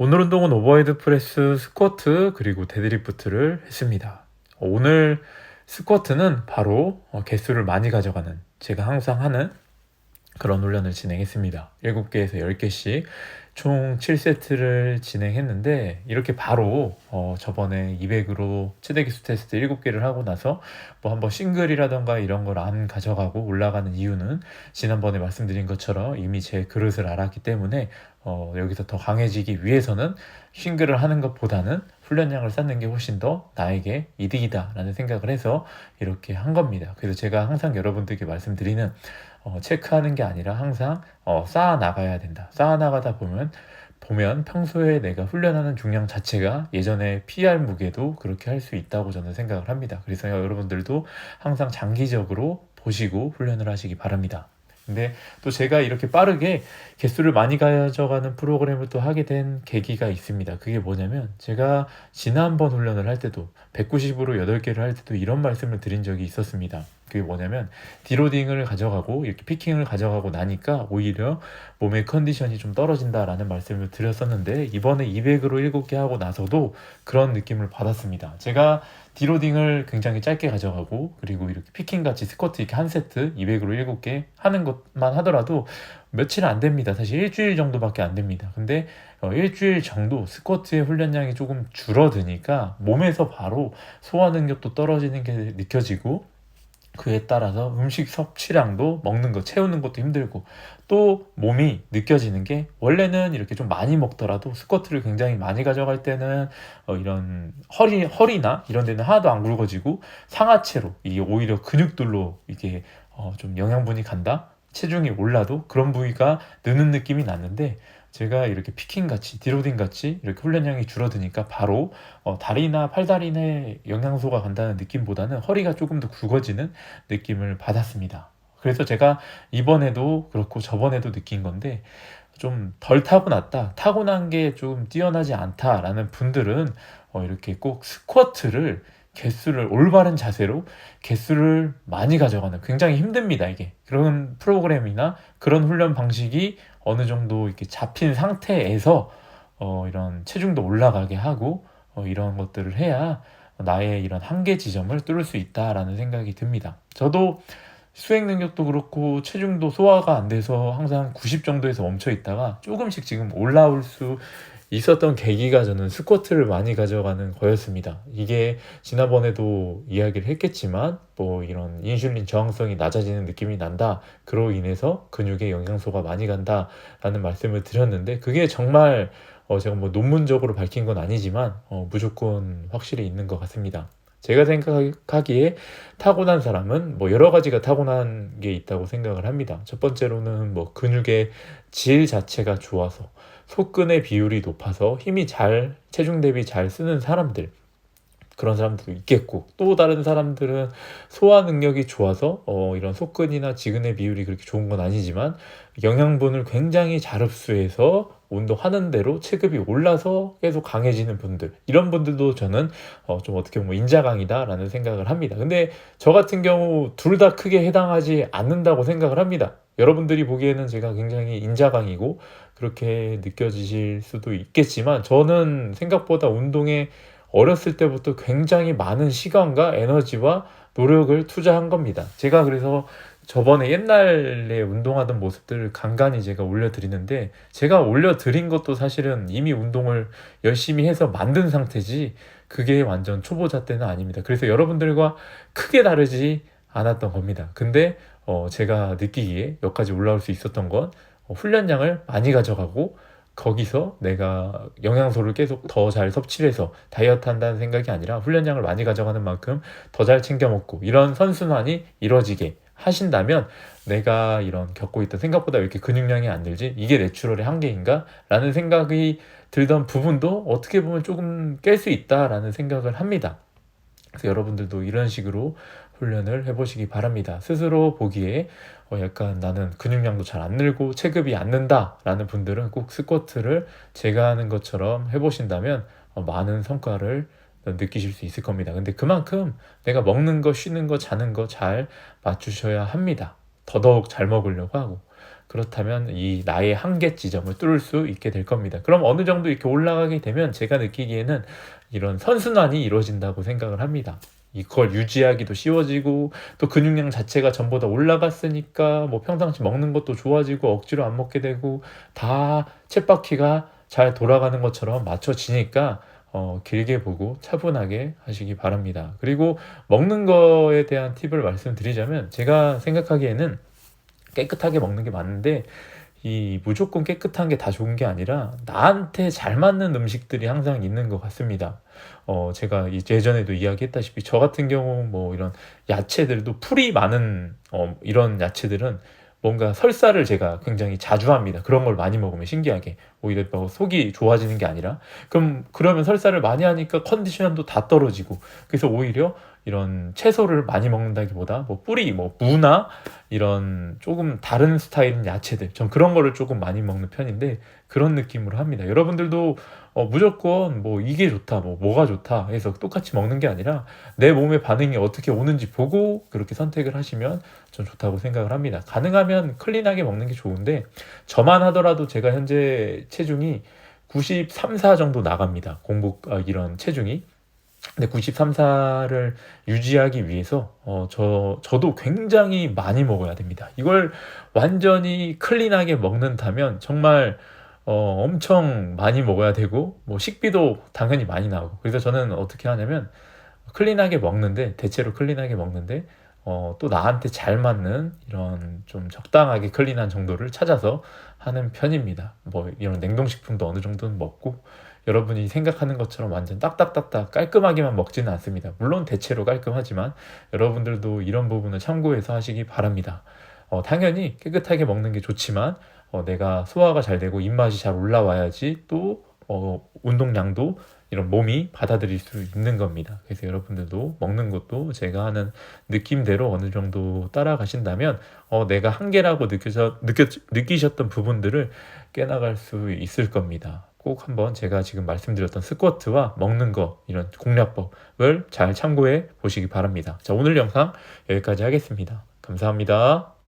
오늘 운동은 오버헤드 프레스, 스쿼트, 그리고 데드리프트를 했습니다. 오늘 스쿼트는 바로 어, 개수를 많이 가져가는 제가 항상 하는 그런 훈련을 진행했습니다. 7개에서 10개씩 총 7세트를 진행했는데 이렇게 바로 어 저번에 200으로 최대 기수 테스트 7개를 하고 나서 뭐 한번 싱글이라던가 이런 걸 안 가져가고 올라가는 이유는 지난번에 말씀드린 것처럼 이미 제 그릇을 알았기 때문에 어 여기서 더 강해지기 위해서는 싱글을 하는 것보다는 훈련량을 쌓는 게 훨씬 더 나에게 이득이다라는 생각을 해서 이렇게 한 겁니다. 그래서 제가 항상 여러분들께 말씀드리는 어, 체크하는 게 아니라 항상 어, 쌓아 나가야 된다. 쌓아 나가다 보면 보면 평소에 내가 훈련하는 중량 자체가 예전에 PR 무게도 그렇게 할 수 있다고 저는 생각을 합니다. 그래서 여러분들도 항상 장기적으로 보시고 훈련을 하시기 바랍니다. 근데 또 제가 이렇게 빠르게 개수를 많이 가져가는 프로그램을 또 하게 된 계기가 있습니다. 그게 뭐냐면 제가 지난번 훈련을 할 때도 190으로 8개를 할 때도 이런 말씀을 드린 적이 있었습니다. 그게 뭐냐면 디로딩을 가져가고 이렇게 피킹을 가져가고 나니까 오히려 몸의 컨디션이 좀 떨어진다라는 말씀을 드렸었는데 이번에 200으로 7개 하고 나서도 그런 느낌을 받았습니다. 제가 디로딩을 굉장히 짧게 가져가고 그리고 이렇게 피킹 같이 스쿼트 이렇게 한 세트 200으로 7개 하는 것만 하더라도 며칠 안 됩니다. 사실 일주일 정도밖에 안 됩니다. 근데 어, 일주일 정도 스쿼트의 훈련량이 조금 줄어드니까 몸에서 바로 소화 능력도 떨어지는 게 느껴지고 그에 따라서 음식 섭취량도 먹는 거 채우는 것도 힘들고 또 몸이 느껴지는 게 원래는 이렇게 좀 많이 먹더라도 스쿼트를 굉장히 많이 가져갈 때는 어 이런 허리 허리나 이런 데는 하나도 안 굵어지고 상하체로 이게 오히려 근육들로 이게 어 좀 영양분이 간다? 체중이 올라도 그런 부위가 느는 느낌이 났는데 제가 이렇게 피킹 같이 디로딩 같이 이렇게 훈련량이 줄어드니까 바로 어, 다리나 팔다리에 영양소가 간다는 느낌보다는 허리가 조금 더 굵어지는 느낌을 받았습니다. 그래서 제가 이번에도 그렇고 저번에도 느낀 건데 좀 덜 타고났다, 타고난 게 좀 뛰어나지 않다라는 분들은 어, 이렇게 꼭 스쿼트를 개수를 올바른 자세로 개수를 많이 가져가는 굉장히 힘듭니다 이게 그런 프로그램이나 그런 훈련 방식이 어느 정도 이렇게 잡힌 상태에서 어, 이런 체중도 올라가게 하고 어, 이런 것들을 해야 나의 이런 한계 지점을 뚫을 수 있다라는 생각이 듭니다. 저도 수행 능력도 그렇고 체중도 소화가 안 돼서 항상 90 정도에서 멈춰 있다가 조금씩 지금 올라올 수 있었던 계기가 저는 스쿼트를 많이 가져가는 거였습니다. 이게 지난번에도 이야기를 했겠지만 뭐 이런 인슐린 저항성이 낮아지는 느낌이 난다. 그로 인해서 근육에 영양소가 많이 간다라는 말씀을 드렸는데 그게 정말 어 제가 뭐 논문적으로 밝힌 건 아니지만 어 무조건 확실히 있는 것 같습니다. 제가 생각하기에 타고난 사람은 뭐 여러 가지가 타고난 게 있다고 생각을 합니다. 첫 번째로는 뭐 근육의 질 자체가 좋아서 속근의 비율이 높아서 힘이 잘 체중 대비 잘 쓰는 사람들 그런 사람들도 있겠고 또 다른 사람들은 소화 능력이 좋아서 어, 이런 속근이나 지근의 비율이 그렇게 좋은 건 아니지만 영양분을 굉장히 잘 흡수해서 운동하는 대로 체급이 올라서 계속 강해지는 분들 이런 분들도 저는 어, 좀 어떻게 보면 인자강이다라는 생각을 합니다. 근데 저 같은 경우 둘 다 크게 해당하지 않는다고 생각을 합니다. 여러분들이 보기에는 제가 굉장히 인자강이고 그렇게 느껴지실 수도 있겠지만 저는 생각보다 운동에 어렸을 때부터 굉장히 많은 시간과 에너지와 노력을 투자한 겁니다. 제가 그래서 저번에 옛날에 운동하던 모습들을 간간히 제가 올려드리는데 제가 올려드린 것도 사실은 이미 운동을 열심히 해서 만든 상태지 그게 완전 초보자 때는 아닙니다. 그래서 여러분들과 크게 다르지 않았던 겁니다. 근데 어 제가 느끼기에 여기까지 올라올 수 있었던 건 훈련량을 많이 가져가고 거기서 내가 영양소를 계속 더 잘 섭취를 해서 다이어트 한다는 생각이 아니라 훈련량을 많이 가져가는 만큼 더 잘 챙겨 먹고 이런 선순환이 이루어지게 하신다면 내가 이런 겪고 있던 생각보다 왜 이렇게 근육량이 안 들지? 이게 내추럴의 한계인가? 라는 생각이 들던 부분도 어떻게 보면 조금 깰 수 있다라는 생각을 합니다. 그래서 여러분들도 이런 식으로 훈련을 해보시기 바랍니다. 스스로 보기에 어 약간 나는 근육량도 잘 안 늘고 체급이 안 는다라는 분들은 꼭 스쿼트를 제가 하는 것처럼 해보신다면 어 많은 성과를 느끼실 수 있을 겁니다. 근데 그만큼 내가 먹는 거, 쉬는 거, 자는 거 잘 맞추셔야 합니다. 더더욱 잘 먹으려고 하고. 그렇다면 이 나의 한계 지점을 뚫을 수 있게 될 겁니다. 그럼 어느 정도 이렇게 올라가게 되면 제가 느끼기에는 이런 선순환이 이루어진다고 생각을 합니다. 이걸 유지하기도 쉬워지고 또 근육량 자체가 전보다 올라갔으니까 뭐 평상시 먹는 것도 좋아지고 억지로 안 먹게 되고 다 쳇바퀴가 잘 돌아가는 것처럼 맞춰지니까 어, 길게 보고 차분하게 하시기 바랍니다. 그리고 먹는 거에 대한 팁을 말씀드리자면 제가 생각하기에는 깨끗하게 먹는 게 맞는데 이 무조건 깨끗한 게 다 좋은 게 아니라 나한테 잘 맞는 음식들이 항상 있는 것 같습니다. 어, 제가 이- 예전에도 이야기했다시피 저 같은 경우 뭐 이런 야채들도 풀이 많은 어, 이런 야채들은 뭔가 설사를 제가 굉장히 자주 합니다. 그런 걸 많이 먹으면 신기하게 오히려 뭐 속이 좋아지는 게 아니라 그럼 그러면 설사를 많이 하니까 컨디션도 다 떨어지고 그래서 오히려 이런 채소를 많이 먹는다기보다 뭐 뿌리 뭐 무나 이런 조금 다른 스타일인 야채들 전 그런 거를 조금 많이 먹는 편인데 그런 느낌으로 합니다. 여러분들도 어, 무조건 뭐 이게 좋다 뭐 뭐가 좋다 해서 똑같이 먹는 게 아니라 내 몸의 반응이 어떻게 오는지 보고 그렇게 선택을 하시면 전 좋다고 생각을 합니다. 가능하면 클린하게 먹는 게 좋은데 저만 하더라도 제가 현재 체중이 93, 4 정도 나갑니다. 공복 아, 이런 체중이. 근데 93, 4를 유지하기 위해서 어, 저 저도 굉장히 많이 먹어야 됩니다. 이걸 완전히 클린하게 먹는다면 정말 어, 엄청 많이 먹어야 되고 뭐 식비도 당연히 많이 나오고 그래서 저는 어떻게 하냐면 클린하게 먹는데 대체로 클린하게 먹는데 어, 또 나한테 잘 맞는 이런 좀 적당하게 클린한 정도를 찾아서 하는 편입니다. 뭐 이런 냉동식품도 어느 정도는 먹고 여러분이 생각하는 것처럼 완전 딱딱딱딱 깔끔하게만 먹지는 않습니다. 물론 대체로 깔끔하지만 여러분들도 이런 부분을 참고해서 하시기 바랍니다. 어, 당연히 깨끗하게 먹는 게 좋지만 어, 내가 소화가 잘 되고 입맛이 잘 올라와야지 또 어, 운동량도 이런 몸이 받아들일 수 있는 겁니다. 그래서 여러분들도 먹는 것도 제가 하는 느낌대로 어느 정도 따라가신다면 어, 내가 한계라고 느껴져, 느껴, 느끼셨던 부분들을 깨나갈 수 있을 겁니다. 꼭 한번 제가 지금 말씀드렸던 스쿼트와 먹는 거 이런 공략법을 잘 참고해 보시기 바랍니다. 자, 오늘 영상 여기까지 하겠습니다. 감사합니다.